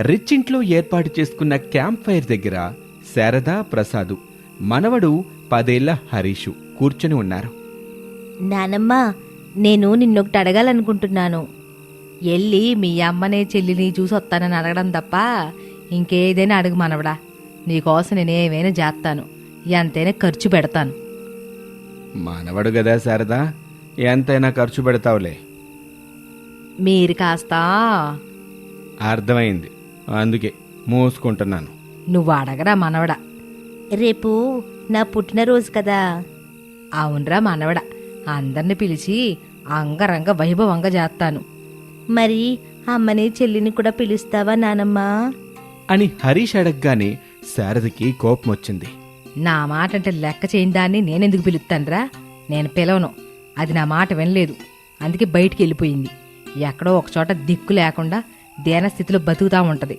Rich ఇంట్లో ఏర్పాటు చేసుకున్న క్యాంప్ ఫైర్ దగ్గర శారద ప్రసాదు మనవడు పదేళ్ళ హరీషు కూర్చొని ఉన్నారు. నానమ్మ నేను నిన్నొకటి అడగాలనుకుంటున్నాను. ఎల్లి మీ అమ్మనే చెల్లిని చూసి వస్తానని అడగడం తప్ప ఇంకేదైనా అడుగు మనవడా. నీకోసం నేను ఏమైనా చేస్తాను. ఎంతైనా ఖర్చు పెడతాను. మనవడు గదా శారదా ఎంతైనా ఖర్చు పెడతావులే. మీరు కాస్త అర్థమైంది. అందుకే మూసుకుంటున్నాను. నువ్వు అడగరా మనవడా. రేపు నా పుట్టినరోజు కదా. అవునరా మనవడా. అందరిని పిలిచి అంగరంగ వైభవంగా చేస్తాను. మరి అమ్మని చెల్లిని కూడా పిలుస్తావా నానమ్మా? అని హరీష్ అడగగానే శారదకి కోపం వచ్చింది. నా మాట అంటే లెక్క చేయని దాన్ని నేనెందుకు పిలుస్తానురా? నేను పిలవను. అది నా మాట వినలేదు. అందుకే బయటికి వెళ్ళిపోయింది. ఎక్కడో ఒకచోట దిక్కు లేకుండా దేన స్థితిలో బతుకుతా ఉంటది.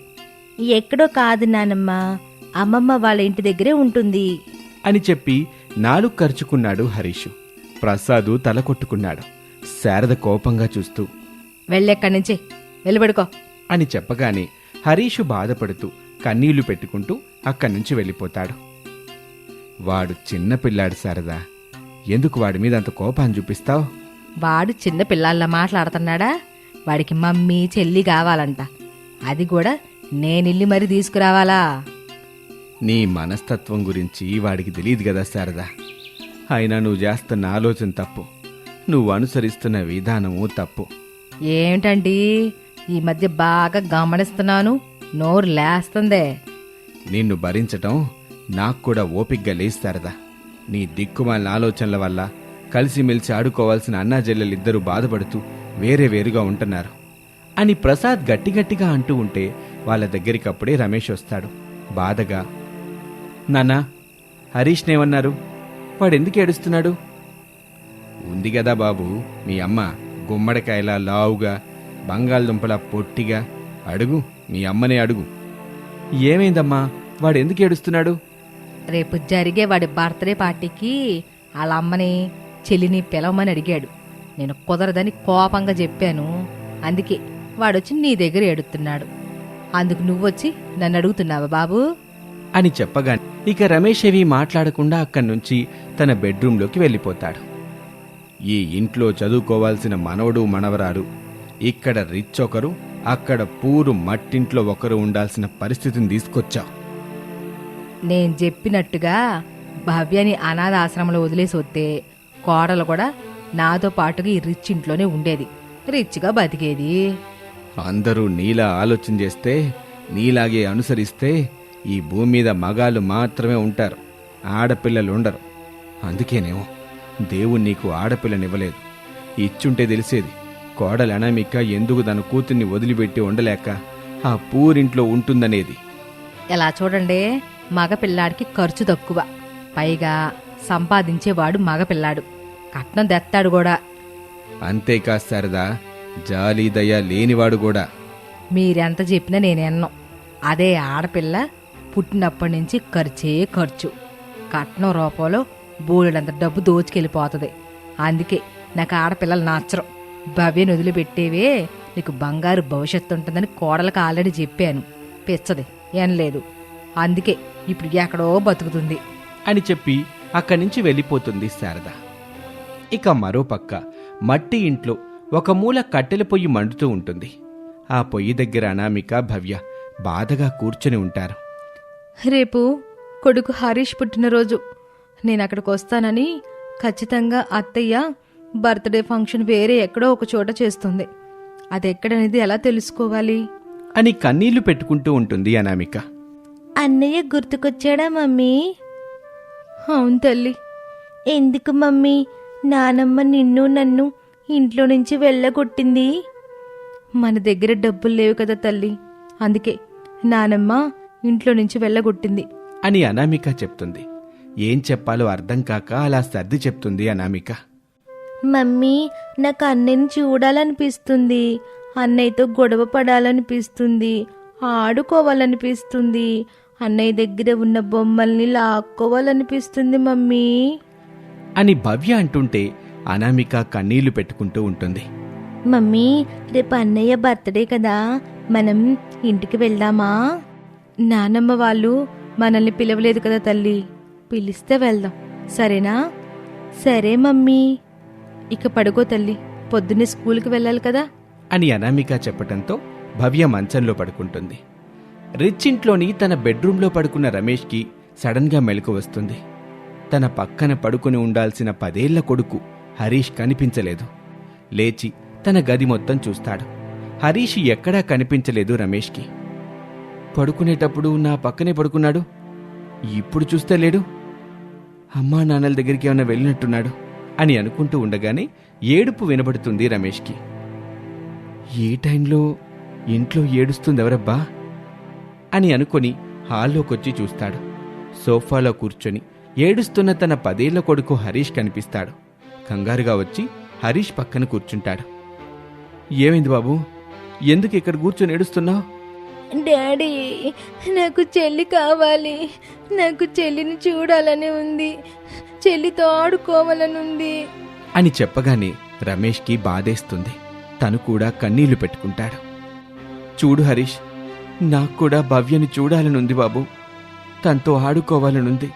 ఎక్కడో కాదు నానమ్మా అమ్మమ్మ వాళ్ళ ఇంటి దగ్గరే ఉంటుంది. అని చెప్పి నాలుగు ఖర్చుకున్నాడు హరీషు. ప్రసాదు తల కొట్టుకున్నాడు. శారద కోపంగా చూస్తూ వెళ్ళెక్కడి నుంచి? వెళ్ళిపడుకో అని చెప్పగానే హరీషు బాధపడుతూ కన్నీళ్ళు పెట్టుకుంటూ అక్కడి నుంచి వెళ్ళిపోతాడు. వాడు చిన్న పిల్లాడు శారదా. ఎందుకు వాడి మీద అంత కోపాన్ని చూపిస్తావు? వాడు చిన్న పిల్లల్లా మాట్లాడుతున్నాడా వాడికి మమ్మీ చెల్లి కావాలంట. అది కూడా నేనిల్లి మరీ తీసుకురావాలా? నీ మనస్తత్వం గురించి వాడికి తెలియదు కదా శారదా. అయినా నువ్వు చేస్తున్న ఆలోచన తప్పు. నువ్వు అనుసరిస్తున్న విధానము తప్పు. ఏమిటండి? ఈ మధ్య బాగా గమనిస్తున్నాను. నోరు లేస్తుందే. నిన్ను భరించటం నాకు కూడా ఓపిగ్గా లేదు శారదా. నీ దిక్కుమాలిన ఆలోచనల వల్ల కలిసిమెలిసి ఆడుకోవాల్సిన అన్నా చెల్లెలిద్దరూ బాధపడుతూ వేరే వేరుగా ఉంటున్నారు అని ప్రసాద్ గట్టిగట్టిగా అంటూ ఉంటే వాళ్ళ దగ్గరికి అప్పుడే రమేష్ వస్తాడు. బాధగా నాన్నా హరీష్నేమన్నారు వాడెందుకు ఏడుస్తున్నాడు? ఉంది కదా బాబు మీ అమ్మ గుమ్మడికాయలా లావుగా బంగాళదుంపలా పొట్టిగా. అడుగు మీ అమ్మనే అడుగు. ఏమైందమ్మా? వాడెందుకు ఏడుస్తున్నాడు? రేపు జరిగే వాడి బర్త్డే పార్టీకి వాళ్ళ అమ్మని చెల్లిని పిలవమని అడిగాడు. నేను కుదరదని కోపంగా చెప్పాను. అందుకే వాడొచ్చి నీ దగ్గర ఏడుతున్నాడు అందుకు నువ్వొచ్చి నన్ను అడుగుతున్నావా బాబు? అని చెప్పగానే ఇక రమేష్ ఏవి మాట్లాడకుండా అక్కడి నుంచి తన బెడ్రూంలోకి వెళ్ళిపోతాడు. ఈ ఇంట్లో చదువుకోవాల్సిన మనవడు మనవరాలు ఇక్కడ రిచ్ ఒకరు అక్కడ పూరు మట్టింట్లో ఒకరు ఉండాల్సిన పరిస్థితిని తీసుకొచ్చావు. నేను చెప్పినట్టుగా భవ్యని అనాథ ఆశ్రమంలో వదిలేసి వస్తే కోడలు కూడా నాతో పాటుగా ఈ రిచ్ ఇంట్లోనే ఉండేది. రిచ్గా బతికేది. అందరూ నీలా ఆలోచన చేస్తే నీలాగే అనుసరిస్తే ఈ భూమి మీద మగాళ్ళు మాత్రమే ఉంటారు. ఆడపిల్లలు ఉండరు. అందుకేనేమో దేవుడు నీకు ఆడపిల్లనివ్వలేదు. ఇచ్చుంటే తెలిసేది కోడలు అనామిక ఎందుకు తన కూతుర్ని వదిలిపెట్టి ఉండలేక ఆ పూరింట్లో ఉంటుందనేది. ఎలా చూడండి మగపిల్లాడికి ఖర్చు తక్కువ. పైగా సంపాదించేవాడు మగపిల్లాడు. కట్నం తెత్తాడు కూడా. అంతేకా సరదా జాలి దయ లేనివాడు కూడా. మీరెంత చెప్పినా నేనెన్నం అదే ఆడపిల్ల పుట్టినప్పటి నుంచి ఖర్చే ఖర్చు. కట్నం రూపంలో బోలెడంత డబ్బు దోచుకెళ్ళిపోతుంది. అందుకే నాకు ఆడపిల్లలు నచ్చరు. భవ్యను వదిలిపెట్టేవే నీకు బంగారు భవిష్యత్తు ఉంటుందని కోడలకు ఆల్రెడీ చెప్పాను. పిచ్చది ఏం లేదు అందుకే ఇప్పుడు ఎక్కడో బతుకుతుంది. అని చెప్పి అక్కడి నుంచి వెళ్ళిపోతుంది శారద. ఇక మరోపక్క మట్టి ఇంట్లో ఒక మూల కట్టెల పొయ్యి మండుతూ ఉంటుంది. ఆ పొయ్యి దగ్గర అనామిక భవ్య బాధగా కూర్చొని ఉంటారు. రేపు కొడుకు హరీష్ పుట్టినరోజు. నేను అక్కడికి వస్తానని ఖచ్చితంగా అత్తయ్య బర్త్డే ఫంక్షన్ వేరే ఎక్కడో ఒక చోట చేస్తుంది. అది ఎక్కడనేది ఎలా తెలుసుకోవాలి? అని కన్నీళ్ళు పెట్టుకుంటూ ఉంటుంది అనామిక. అన్నయ్య గుర్తుకొచ్చాడా మమ్మీ? అవును తల్లి. ఎందుకు మమ్మీ? నానమ్మ నిన్ను నన్ను ఇంట్లో నుంచి వెళ్ళగొట్టింది. మన దగ్గర డబ్బులు లేవు కదా తల్లి. అందుకే నానమ్మ ఇంట్లో నుంచి వెళ్ళగొట్టింది. అని అనామిక చెప్తుంది. ఏం చెప్పాలో అర్థం కాక అలా సర్ది చెప్తుంది అనామిక. మమ్మీ నాకు అన్నయ్యని చూడాలనిపిస్తుంది. అన్నయ్యతో గొడవ పడాలనిపిస్తుంది. ఆడుకోవాలనిపిస్తుంది. అన్నయ్య దగ్గర ఉన్న బొమ్మల్ని లాక్కోవాలనిపిస్తుంది మమ్మీ. అని భవ్య అంటుంటే అనామిక కన్నీళ్ళు పెట్టుకుంటూ ఉంటుంది. మమ్మీ రేపు అన్నయ్య బర్త్డే కదా. మనం ఇంటికి వెళ్దామా? నానమ్మ వాళ్ళు మనల్ని పిలవలేదు కదా తల్లి. పిలిస్తే వెళ్దాం. సరేనా? సరే మమ్మీ. ఇక పడుకో తల్లి. పొద్దున్నే స్కూల్కి వెళ్ళాలి కదా. అని అనామిక చెప్పటంతో భవ్య మంచంలో పడుకుంటుంది. రిచ్ ఇంట్లోని తన బెడ్రూంలో పడుకున్న రమేష్కి సడన్గా మెలకు వస్తుంది. తన పక్కన పడుకుని ఉండాల్సిన పదేళ్ళ కొడుకు హరీష్ కనిపించలేదు. లేచి తన గది మొత్తం చూస్తాడు. హరీష్ ఎక్కడా కనిపించలేదు రమేష్కి. పడుకునేటప్పుడు నా పక్కనే పడుకున్నాడు. ఇప్పుడు చూస్తే లేడు. అమ్మా నాన్నల దగ్గరికి ఏమైనా వెళ్ళినట్టున్నాడు అని అనుకుంటూ ఉండగానే ఏడుపు వినబడుతుంది రమేష్కి. ఏ టైంలో ఇంట్లో ఏడుస్తుంది ఎవరబ్బా అని అనుకొని హాల్లోకొచ్చి చూస్తాడు. సోఫాలో కూర్చొని ఏడుస్తున్న తన పదేళ్ళ కొడుకు హరీష్ కనిపిస్తాడు. కంగారుగా వచ్చి హరీష్ పక్కన కూర్చుంటాడు. ఏమైంది బాబు? ఎందుకు ఇక్కడ కూర్చొని ఏడుస్తున్నావు? డాడీ నాకు చెల్లి కావాలి. నాకు చెల్లిని చూడాలని ఉంది. చెల్లితో ఆడుకోవాలని ఉంది. అని చెప్పగానే రమేష్కి బాధేస్తుంది. తను కూడా కన్నీళ్ళు పెట్టుకుంటాడు. చూడు హరీష్ నాకు కూడా భవ్యని చూడాలనుంది బాబు. తనతో ఆడుకోవాలనుంది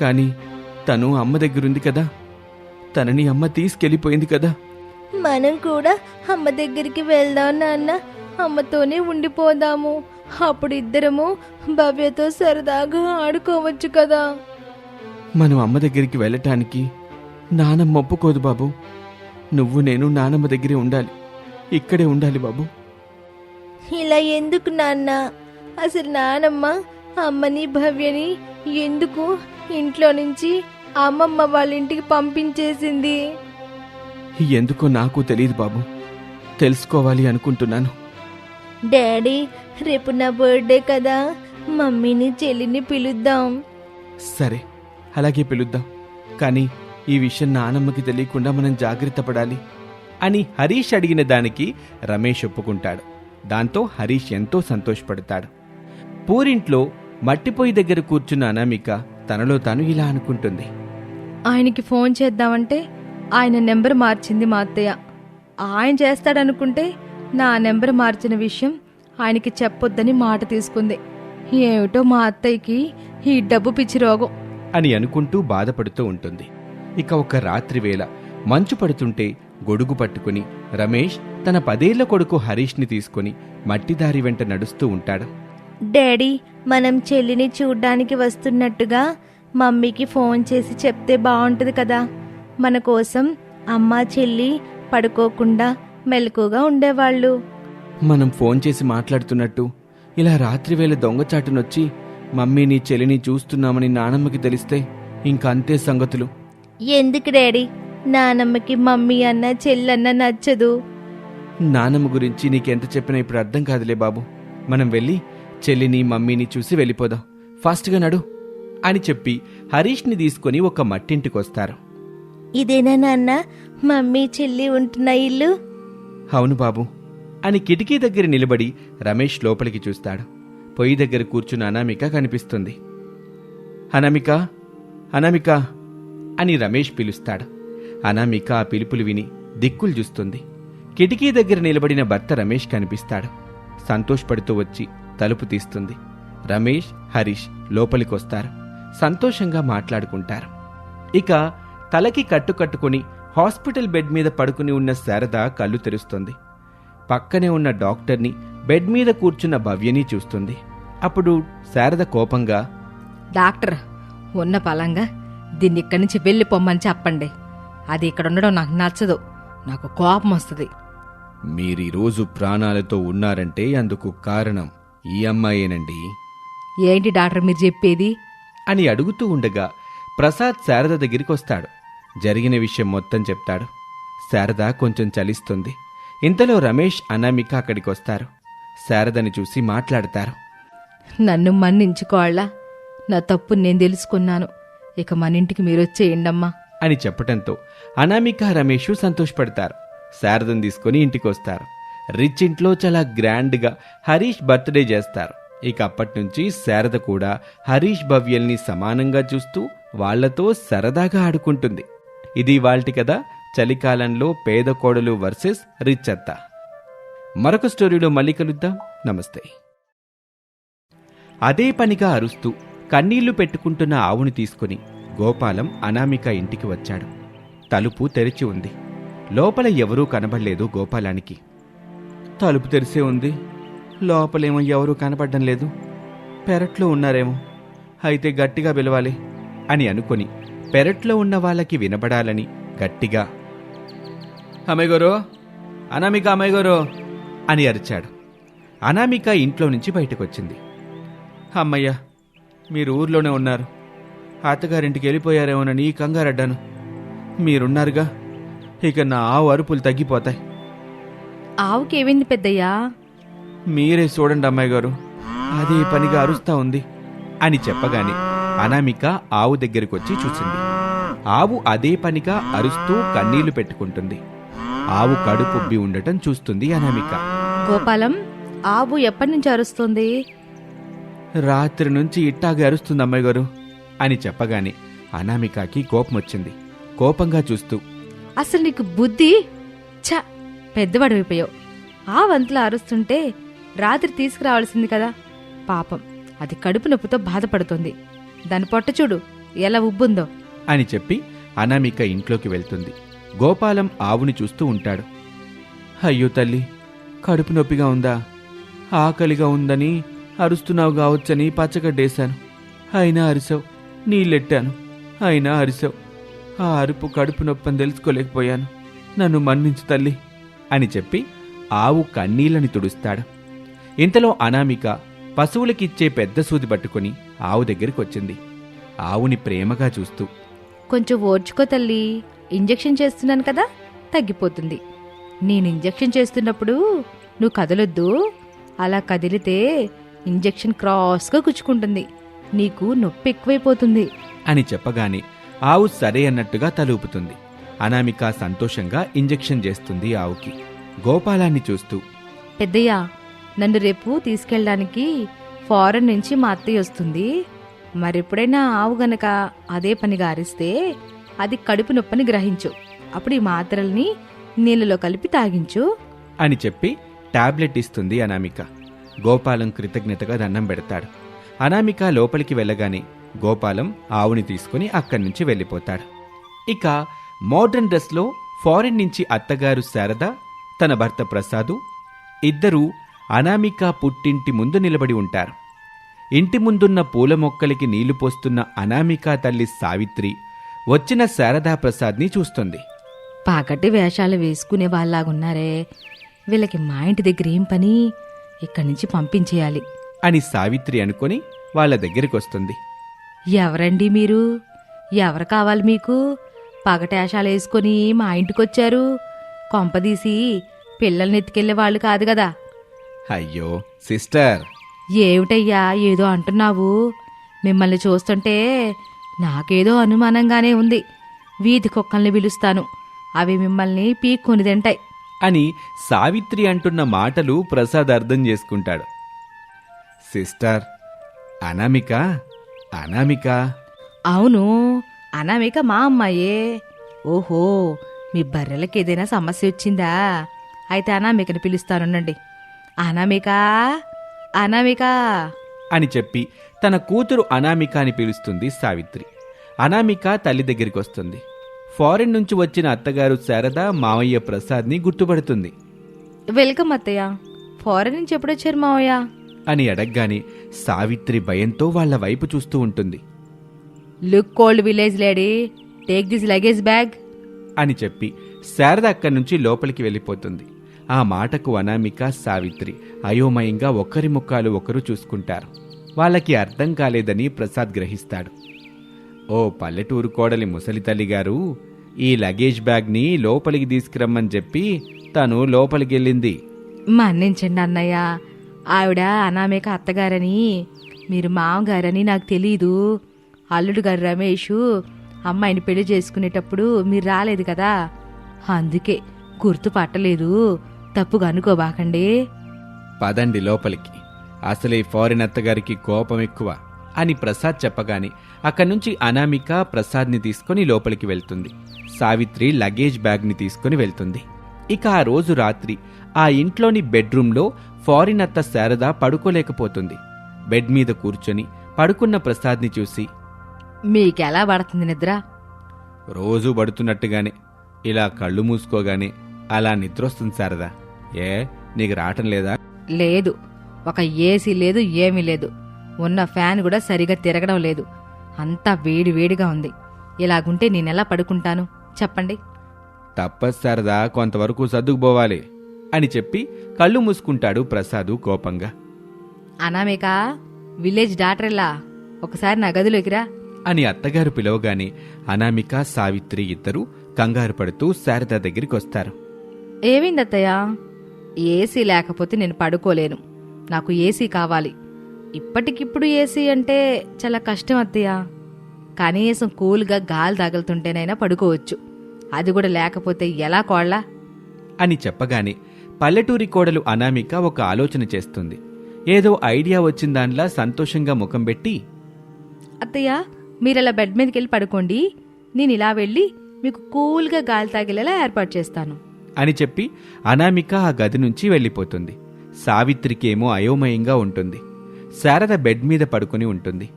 కానీ తను అమ్మ దగ్గరుంది కదా. తనని అమ్మ తీసుకెళ్ళిపోయింది కదా. మనం కూడా అమ్మ దగ్గరికి వెళ్దాం నాన్న. అమ్మతోనే ఉండిపోదాము. అప్పుడు ఇద్దరము భవ్యతో సరదాగా ఆడుకోవచ్చు కదా. మనం అమ్మ దగ్గరికి వెళ్ళటానికి నానమ్మ ఒప్పుకోదు బాబు. నువ్వు నేను నానమ్మ దగ్గరే ఉండాలి. ఇక్కడే ఉండాలి బాబు. ఇలా ఎందుకు నాన్న? అసలు నానమ్మ అమ్మని భవ్యని ఎందుకు ఇంట్లో నుంచి అమ్మమ్మ వాళ్ళ ఇంటికి పంపించేసింది. ఎందుకో నాకు తెలియదు బాబు. తెలుసుకోవాలి అనుకుంటున్నాను. డాడీ రేపు నా బర్త్డే కదా. మమ్మీని చెల్లిని పిలుద్దాం. సరే అలాగే పిలుద్దాం. కానీ ఈ విషయం నానమ్మకి తెలియకుండా మనం జాగ్రత్త పడాలి అని హరీష్ అడిగిన దానికి రమేష్ ఒప్పుకుంటాడు. దాంతో హరీష్ ఎంతో సంతోషపడతాడు. పూరింట్లో మట్టిపోయి దగ్గర కూర్చున్న అనామిక తనలో తాను ఇలా అనుకుంటుంది. ఆయనకి ఫోన్ చేద్దామంటే ఆయన నెంబర్ మార్చింది మా అత్తయ్య. ఆయన చేస్తాడనుకుంటే నా నెంబర్ మార్చిన విషయం ఆయనకి చెప్పొద్దని మాట తీసుకుంది. ఏమిటో మా అత్తయ్యకి ఈ డబ్బు పిచ్చి రోగం. అని అనుకుంటూ బాధపడుతూ ఉంటుంది. ఇక ఒక రాత్రి వేళ మంచు పడుతుంటే గొడుగు పట్టుకుని రమేష్ తన పదేళ్ళ కొడుకు హరీష్ని తీసుకుని మట్టిదారి వెంట నడుస్తూ ఉంటాడు. డాడీ మనం చెల్లిని చూడ్డానికి వస్తున్నట్టుగా మమ్మీకి ఫోన్ చేసి చెప్తే బాగుంటుంది కదా. మన కోసం అమ్మ చెల్లి పడుకోకుండా మెలకుగా ఉండేవాళ్ళు. మనం ఫోన్ చేసి మాట్లాడుతున్నట్టు ఇలా రాత్రివేళ దొంగచాటునొచ్చి మమ్మీని చెల్లిని చూస్తున్నామని నానమ్మకి తెలిస్తే ఇంక అంతే సంగతులు. ఎందుకు డాడీ? నానమ్మకి మమ్మీ అన్న చెల్లన్న నచ్చదు. నానమ్మ గురించి నీకెంత చెప్పినా ఇప్పుడు అర్థం కాదులే బాబు. మనం వెళ్ళి చెల్లిని మమ్మీని చూసి వెళ్ళిపోదాం. ఫాస్ట్గా నడు అని చెప్పి హరీష్ని తీసుకొని ఒక మట్టింటికొస్తారు. ఇదేనా నాన్న? మమ్మీ చెల్లి ఉంటున్న ఇల్లు? అవును బాబు అని కిటికీ దగ్గర నిలబడి రమేష్ లోపలికి చూస్తాడు. పొయ్యి దగ్గర కూర్చున్న అనామిక కనిపిస్తుంది. అనామిక? అనామిక? అని రమేష్ పిలుస్తాడు. అనామిక ఆ పిలుపులు విని దిక్కులు చూస్తుంది. కిటికీ దగ్గర నిలబడిన భర్త రమేష్ కనిపిస్తాడు. సంతోషపడుతూ వచ్చి తలుపు తీస్తుంది. రమేష్ హరీష్ లోపలికొస్తారు. సంతోషంగా మాట్లాడుకుంటారు. ఇక తలకి కట్టు కట్టుకుని హాస్పిటల్ బెడ్ మీద పడుకుని ఉన్న శారద కళ్ళు తెరుస్తుంది. పక్కనే ఉన్న డాక్టర్ని బెడ్ మీద కూర్చున్న భవ్యని చూస్తుంది. అప్పుడు శారద కోపంగా డాక్టర్ ఉన్న పలంగా దీన్ని ఇక్కడి నుంచి వెళ్ళి పొమ్మని చెప్పండి. అది ఇక్కడ ఉండడం నాకు నచ్చదు. నాకు కోపం వస్తుంది మీరీరోజు ప్రాణాలతో ఉన్నారంటే అందుకు కారణం. ఈ అమ్మాయేనండి. ఏంటి డాక్టర్ మీరు చెప్పేది? అని అడుగుతూ ఉండగా ప్రసాద్ శారద దగ్గరికి వస్తాడు జరిగిన విషయం మొత్తం చెప్తాడు. శారద కొంచెం చలిస్తుంది. ఇంతలో రమేష్ అనామిక అక్కడికి వస్తారు శారదని చూసి మాట్లాడతారు. నన్ను మన్నించుకోవాలా? నా తప్పు నేను తెలుసుకున్నాను. ఇక మన ఇంటికి మీరు వచ్చేయండమ్మా అని చెప్పటంతో అనామిక రమేష్ సంతోషపడతారు. శారదను తీసుకుని ఇంటికి వస్తారు రిచ్ ఇంట్లో చాలా గ్రాండ్గా హరీష్ బర్త్డే చేస్తారు. ఇక అప్పటి నుంచి శారద కూడా హరీష్ భవ్యల్ని సమానంగా చూస్తూ వాళ్ళతో సరదాగా ఆడుకుంటుంది. ఇది వాళ్ళటి కదా చలికాలంలో పేద కోడలు వర్సెస్ రిచ్ అత్త. మరొక స్టోరీలో మళ్ళీ కలుద్దాం. నమస్తే. అదే పనిగా అరుస్తూ కన్నీళ్ళు పెట్టుకుంటున్న ఆవుని తీసుకుని గోపాలం అనామిక ఇంటికి వచ్చాడు. తలుపు తెరిచి ఉంది. లోపల ఎవరూ కనబడలేదు గోపాలానికి. తలుపు తెరిసే ఉంది. లోపలేమో ఎవరూ కనపడడం లేదు. పెరట్లో ఉన్నారేమో. అయితే గట్టిగా పిలవాలి అని అనుకొని పెరట్లో ఉన్న వాళ్ళకి వినబడాలని గట్టిగా. అమ్మయ్యగోరో అనామిక అమ్మయ్యగోరో అని అరిచాడు. అనామిక ఇంట్లో నుంచి బయటకొచ్చింది. అమ్మయ్య మీరు ఊర్లోనే ఉన్నారు. అత్తగారింటికి వెళ్ళిపోయారేమోనని కంగారడ్డాను. మీరున్నారుగా ఇక నా ఆవు అరుపులు తగ్గిపోతాయి. ఆవుకి ఏమైంది పెద్దయ్యా? మీరే చూడండి అమ్మాయి గారు. అదే పనిగా అరుస్తా ఉంది అని చెప్పగానే అనామిక ఆవు దగ్గరికి వచ్చి చూసింది. ఆవు అదే పనిగా అరుస్తూ కన్నీళ్ళు పెట్టుకుంటుంది. ఆవు కడుపుబ్బి ఉండటం చూస్తుంది అనామిక. గోపాలం ఆవు ఎప్పటి నుంచి అరుస్తుంది? రాత్రి నుంచి ఇట్టాగే అరుస్తుంది అమ్మాయి గారు అని చెప్పగానే అనామికకి కోపం వచ్చింది కోపంగా చూస్తూ అసలు నీకు బుద్ధి? ఛ! పెద్దవాడిపోయావు ఆ వంతులు అరుస్తుంటే రాత్రి తీసుకురావాల్సింది కదా. పాపం అది కడుపు నొప్పితో బాధపడుతుంది. దాని పొట్ట చూడు ఎలా ఉబ్బుందో. అని చెప్పి అనామిక ఇంట్లోకి వెళ్తుంది. గోపాలం ఆవుని చూస్తూ ఉంటాడు. అయ్యో తల్లి కడుపు నొప్పిగా ఉందా? ఆకలిగా ఉందని అరుస్తున్నావు కావచ్చని పచ్చగడ్డేశాను. అయినా అరిసావు నీళ్ళెట్టాను. అయినా అరిసావు. ఆ అరుపు కడుపు నొప్పని తెలుసుకోలేకపోయాను. నన్ను మన్నించు తల్లి. అని చెప్పి ఆవు కన్నీళ్ళని తుడుస్తాడు. ఇంతలో అనామిక పశువులకిచ్చే పెద్ద సూది పట్టుకుని ఆవు దగ్గరికి వచ్చింది ఆవుని ప్రేమగా చూస్తూ కొంచెం ఓర్చుకో తల్లి ఇంజెక్షన్ చేస్తున్నాను కదా తగ్గిపోతుంది. నేను ఇంజెక్షన్ చేస్తున్నప్పుడు నువ్వు కదలొద్దు. అలా కదిలితే ఇంజెక్షన్ క్రాస్గా గుచ్చుకుంటుంది. నీకు నొప్పి ఎక్కువైపోతుంది. అని చెప్పగానే ఆవు సరే అన్నట్టుగా తలూపుతుంది. అనామిక సంతోషంగా ఇంజెక్షన్ చేస్తుంది ఆవుకి. గోపాలాన్ని చూస్తూ పెద్దయ్య నన్ను రేపు తీసుకెళ్ళడానికి ఫారెన్ నుంచి మా అత్తయ్య వస్తుంది. మరెప్పుడైనా ఆవు గనక అదే పనిగా అరిస్తే అది కడుపు నొప్పని గ్రహించు. అప్పుడు ఈ మాత్రల్ని నీళ్ళలో కలిపి తాగించు. అని చెప్పి టాబ్లెట్ ఇస్తుంది అనామిక. గోపాలం కృతజ్ఞతగా దండం పెడతాడు. అనామిక లోపలికి వెళ్ళగానే గోపాలం ఆవుని తీసుకుని అక్కడి నుంచి వెళ్ళిపోతాడు. ఇక మోడర్న్ డ్రెస్లో ఫారిన్ నుంచి అత్తగారు శారద తన భర్త ప్రసాదు ఇద్దరూ అనామిక పుట్టింటి ముందు నిలబడి ఉంటారు. ఇంటి ముందున్న పూల మొక్కలకి నీళ్ళు పోస్తున్న అనామిక తల్లి సావిత్రి వచ్చిన శారదా ప్రసాద్ని చూస్తుంది. పగటి వేషాలు వేసుకునే వాళ్ళలాగున్నారే. వీళ్ళకి మా ఇంటి దగ్గర ఏం పని? ఇక్కడి నుంచి పంపించేయాలి. అని సావిత్రి అనుకొని వాళ్ళ దగ్గరికి వస్తుంది ఎవరండి మీరు? ఎవరు కావాలి మీకు? పగటేషాలు వేసుకొని మా ఇంటికొచ్చారు. కొంపదీసి పిల్లల్ని ఎత్తుకెళ్ళే వాళ్ళు కాదు కదా. అయ్యో సిస్టర్. ఏమిటయ్యా ఏదో అంటున్నావు? మిమ్మల్ని చూస్తుంటే నాకేదో అనుమానంగానే ఉంది. వీధి కుక్కల్ని పిలుస్తాను. అవి మిమ్మల్ని పీక్కొని తింటాయి. అని సావిత్రి అంటున్న మాటలు ప్రసాద్ అర్థం చేసుకుంటాడు. సిస్టర్ అనామిక అనామిక. అవును అనామిక మా అమ్మాయే. ఓహో మీ బర్రెలకి ఏదైనా సమస్య వచ్చిందా? అయితే అనామికని పిలుస్తానుండండి. అనామిక అనామిక. అని చెప్పి తన కూతురు అనామిక అని పిలుస్తుంది సావిత్రి. అనామిక తల్లి దగ్గరికి వస్తుంది ఫారిన్ నుంచి వచ్చిన అత్తగారు శారద మావయ్య ప్రసాద్ని గుర్తుపడుతుంది. వెల్కమ్ అత్తయ్య. ఫారెన్ నుంచి ఎప్పుడొచ్చారు మావయ్య? అని అడగగానే సావిత్రి భయంతో వాళ్ళ వైపు చూస్తూ ఉంటుంది. Look cold village lady take this luggage bag అని చెప్పి శారద అక్కడి నుంచి లోపలికి వెళ్ళిపోతుంది. ఆ మాటకు అనామిక సావిత్రి అయోమయంగా ఒకరి ముఖాలు ఒకరు చూసుకుంటారు. వాళ్ళకి అర్థం కాలేదని ప్రసాద్ గ్రహిస్తాడు. ఓ పల్లెటూరు కోడలి ముసలి తల్లి గారు ఈ లగేజ్ బ్యాగ్ని లోపలికి తీసుకురమ్మని చెప్పి తను లోపలికి వెళ్ళింది. మన్నించండి అన్నయ్య. ఆవిడ అనామిక అత్తగారని మీరు మామగారని నాకు తెలీదు. అల్లుడు గారు రమేష్ అమ్మాయిని పెళ్ళి చేసుకునేటప్పుడు మీరు రాలేదు కదా? అందుకే గుర్తు పట్టలేదు. తప్పుగా అనుకోబాకండి. పదండి లోపలికి. అసలే ఫారిన్ అత్తగారికి కోపం ఎక్కువ అని ప్రసాద్ చెప్పగానే అక్కడి నుంచి అనామిక ప్రసాద్ని తీసుకొని లోపలికి వెళ్తుంది. సావిత్రి లగేజ్ బ్యాగ్ని తీసుకొని వెళ్తుంది. ఇక ఆ రోజు రాత్రి ఆ ఇంట్లోని బెడ్రూమ్లో ఫారిన్ అత్త శారద పడుకోలేకపోతుంది. బెడ్ మీద కూర్చొని పడుకున్న ప్రసాద్ని చూసి మీకెలా పడుతుంది నిద్ర? రోజూ పడుతున్నట్టుగానే ఇలా కళ్ళు మూసుకోగానే అలా నిద్రొస్తుంది శారదా. ఏ నీకు రావటం లేదా? లేదు ఒక ఏసీ లేదు ఏమీ లేదు. ఉన్న ఫ్యాన్ కూడా సరిగా తిరగడం లేదు. అంతా వేడి వేడిగా ఉంది. ఇలాగుంటే నేనెలా పడుకుంటాను? చెప్పండి. తప్పదు శారదా కొంతవరకు సర్దుకుపోవాలి అని చెప్పి కళ్ళు మూసుకుంటాడు ప్రసాదు కోపంగా. అనామేక విలేజ్ డాక్టర్లా? ఒకసారి నా గదిలోకి రా. అని అత్తగారు పిలవగానే అనామిక సావిత్రి ఇద్దరూ కంగారు పడుతూ శారద దగ్గరికి వస్తారు. ఏమైంది అత్తయ్య ఏసీ లేకపోతే నేను పడుకోలేను. నాకు ఏసీ కావాలి. ఇప్పటికిప్పుడు ఏసీ అంటే చాలా కష్టం అత్తయ్య. కనీసం కూల్గా గాలి తగులుతుంటేనైనా పడుకోవచ్చు. అది కూడా లేకపోతే ఎలా కోళ్ళ? అని చెప్పగానే పల్లెటూరి కోడలు అనామిక ఒక ఆలోచన చేస్తుంది. ఏదో ఐడియా వచ్చిందాన్లా సంతోషంగా ముఖం పెట్టి అత్తయ్య మీరలా బెడ్ మీదకి వెళ్ళి పడుకోండి. నేను ఇలా వెళ్ళి మీకు కూల్గా గాలి తాగేలా ఏర్పాటు చేస్తాను. అని చెప్పి అనామిక ఆ గది నుంచి వెళ్ళిపోతుంది. సావిత్రికేమో అయోమయంగా ఉంటుంది. శారద బెడ్ మీద పడుకుని ఉంటుంది.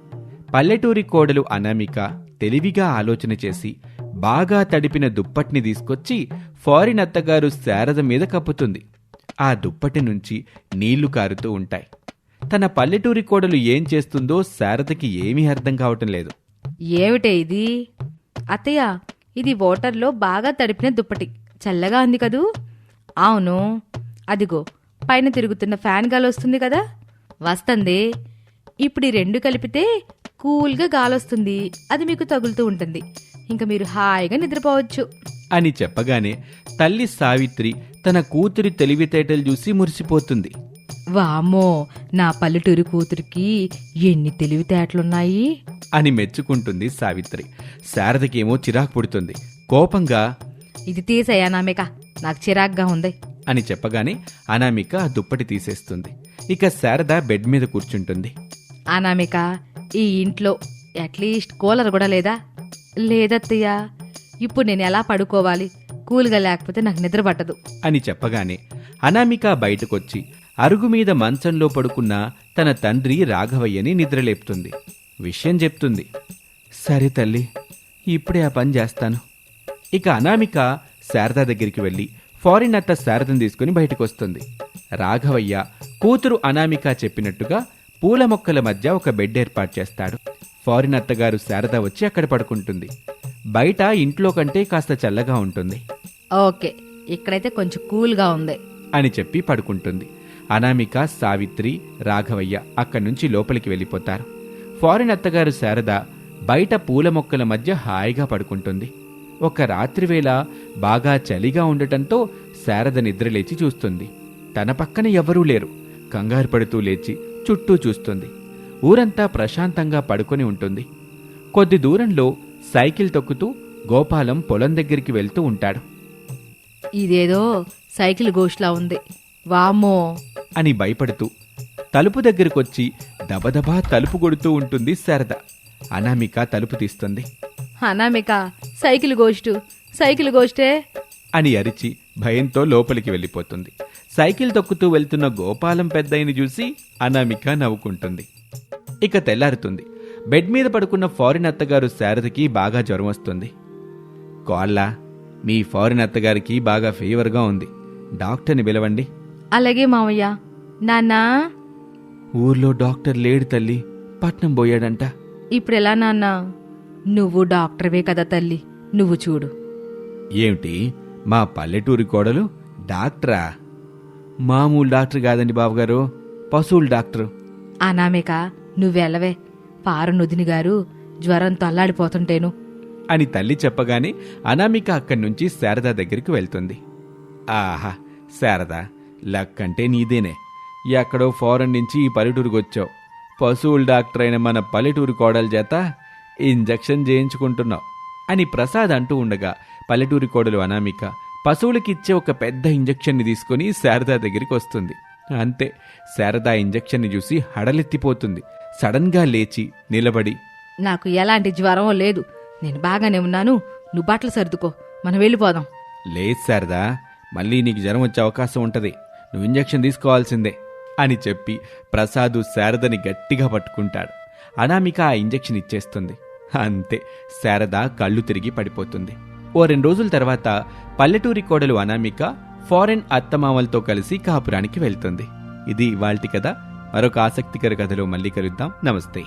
పల్లెటూరి కోడలు అనామిక తెలివిగా ఆలోచన చేసి బాగా తడిపిన దుప్పటిని తీసుకొచ్చి ఫారిన్ అత్తగారు శారద మీద కప్పుతుంది. ఆ దుప్పటి నుంచి నీళ్ళు కారుతూ ఉంటాయి. తన పల్లెటూరి కోడలు ఏం చేస్తుందో శారదకి ఏమీ అర్థం కావటం లేదు. ఏమిటే ఇది? అత్తయ్య ఇది వాటర్లో బాగా తడిపిన దుప్పటి. చల్లగా ఉంది కదూ? అవును. అదిగో పైన తిరుగుతున్న ఫ్యాన్ గాలి వస్తుంది కదా? వస్తుంది. ఇప్పుడు ఈ రెండు కలిపితే కూల్గా గాలొస్తుంది. అది మీకు తగులుతూ ఉంటుంది. ఇంకా మీరు హాయిగా నిద్రపోవచ్చు. అని చెప్పగానే తల్లి సావిత్రి తన కూతురి తెలివితేటలు చూసి మురిసిపోతుంది. వామ్మో నా పల్లెటూరు కూతురికి ఎన్ని తెలివితేటలున్నాయి? అని మెచ్చుకుంటుంది సావిత్రి. శారదకేమో చిరాకు పుడుతుంది. కోపంగా ఇది తీసేయా నామేక నాకు చిరాగ్గా ఉంది. అని చెప్పగానే అనామిక ఆ దుప్పటి తీసేస్తుంది. ఇక శారద బెడ్ మీద కూర్చుంటుంది. అనామిక ఈ ఇంట్లో అట్లీస్ట్ కూలర్ కూడా లేదా? లేదత్తయ్య ఇప్పుడు నేను ఎలా పడుకోవాలి? కూల్గా లేకపోతే నాకు నిద్ర పట్టదు. అని చెప్పగానే అనామిక బయటకొచ్చి అరుగు మీద మంచంలో పడుకున్న తన తండ్రి రాఘవయ్యని నిద్రలేపుతుంది. విషయం చెప్తుంది. సరే తల్లి ఇప్పుడే ఆ పని చేస్తాను. ఇక అనామిక శారద దగ్గరికి వెళ్ళి ఫారిన్ అత్త శారదను తీసుకుని బయటకొస్తుంది. రాఘవయ్య కూతురు అనామిక చెప్పినట్టుగా పూల మొక్కల మధ్య ఒక బెడ్ ఏర్పాటు చేస్తాడు. ఫారిన్ అత్తగారు శారద వచ్చి అక్కడ పడుకుంటుంది. బయట ఇంట్లో కంటే కాస్త చల్లగా ఉంటుంది. ఓకే ఇక్కడైతే కొంచెం కూల్గా ఉంది. అని చెప్పి పడుకుంటుంది. అనామిక సావిత్రి రాఘవయ్య అక్కడి నుంచి లోపలికి వెళ్ళిపోతారు. ఫారిన్ అత్తగారు శారద బయట పూల మొక్కల మధ్య హాయిగా పడుకుంటుంది. ఒక రాత్రివేళ బాగా చలిగా ఉండటంతో శారద నిద్రలేచి చూస్తుంది. తన పక్కన ఎవరూ లేరు. కంగారు పడుతూ లేచి చుట్టూ చూస్తుంది. ఊరంతా ప్రశాంతంగా పడుకొని ఉంటుంది. కొద్ది దూరంలో సైకిల్ తొక్కుతూ గోపాలం పొలం దగ్గరికి వెళ్తూ ఉంటాడు. ఇదేదో సైకిల్ గోష్లా ఉంది. వామ్మో! అని భయపడుతూ తలుపు దగ్గరకొచ్చి దబదబా తలుపు కొడుతూ ఉంటుంది శారద. అనామిక తలుపు తీస్తుంది. అనామిక సైకిల్ గోష్టు సైకిల్ గోష్టే అని అరిచి భయంతో లోపలికి వెళ్ళిపోతుంది. సైకిల్ తొక్కుతూ వెళ్తున్న గోపాలం పెద్దయిని చూసి అనామిక నవ్వుకుంటుంది. ఇక తెల్లారుతుంది. బెడ్ మీద పడుకున్న ఫారిన్ అత్తగారు శారదకి బాగా జ్వరం వస్తుంది. కోళ్ళ మీ ఫారిన్ అత్తగారికి బాగా ఫీవర్గా ఉంది. డాక్టర్ని పిలవండి. అలాగే మావయ్య. నాన్నా? ఊర్లో డాక్టర్ లేడు తల్లి. పట్నం పోయాడంట. ఇప్పుడు ఎలా నాన్నా? నువ్వు డాక్టర్వే కదా తల్లి. నువ్వు చూడు. ఏమిటి? మా పల్లెటూరి కోడలు డాక్టరా? మామూలు డాక్టర్ కాదండి బాబుగారు పశువుల డాక్టర్. అనామిక నువ్వెళ్ళవే. పారు నుదిని గారు జ్వరంతో అల్లాడిపోతుంటేను అని తల్లి చెప్పగానే అనామిక అక్కడి నుంచి శారద దగ్గరికి వెళ్తుంది. ఆహా శారద లక్కంటే నీదేనే. ఎక్కడో ఫారెన్ నుంచి ఈ పల్లెటూరుకు వచ్చావు పశువుల డాక్టర్ అయిన మన పల్లెటూరు కోడల చేత ఇంజెక్షన్ చేయించుకుంటున్నావు అని ప్రసాద్ అంటూ ఉండగా పల్లెటూరి కోడలు అనామిక పశువులకిచ్చే ఒక పెద్ద ఇంజెక్షన్ని తీసుకుని శారద దగ్గరికి వస్తుంది అంతే శారద ఇంజెక్షన్ని చూసి హడలెత్తిపోతుంది. సడన్గా లేచి నిలబడి నాకు ఎలాంటి జ్వరం లేదు. నేను బాగానే ఉన్నాను. నువ్వు బట్టలు సర్దుకో. మనం వెళ్ళిపోదాం. లేదు శారదా మళ్ళీ నీకు జ్వరం వచ్చే అవకాశం ఉంటది. నువ్వు ఇంజెక్షన్ తీసుకోవాల్సిందే. అని చెప్పి ప్రసాదు శారదని గట్టిగా పట్టుకుంటాడు. అనామిక ఆ ఇంజెక్షన్ ఇచ్చేస్తుంది. అంతే శారద కళ్ళు తిరిగి పడిపోతుంది. ఓ రెండు రోజుల తర్వాత పల్లెటూరి కోడలు అనామిక ఫారెన్ అత్తమామలతో కలిసి కాపురానికి వెళ్తుంది. ఇది ఇవాల్టి కథ. మరొక ఆసక్తికర కథలో మళ్ళీ కలుద్దాం. నమస్తే.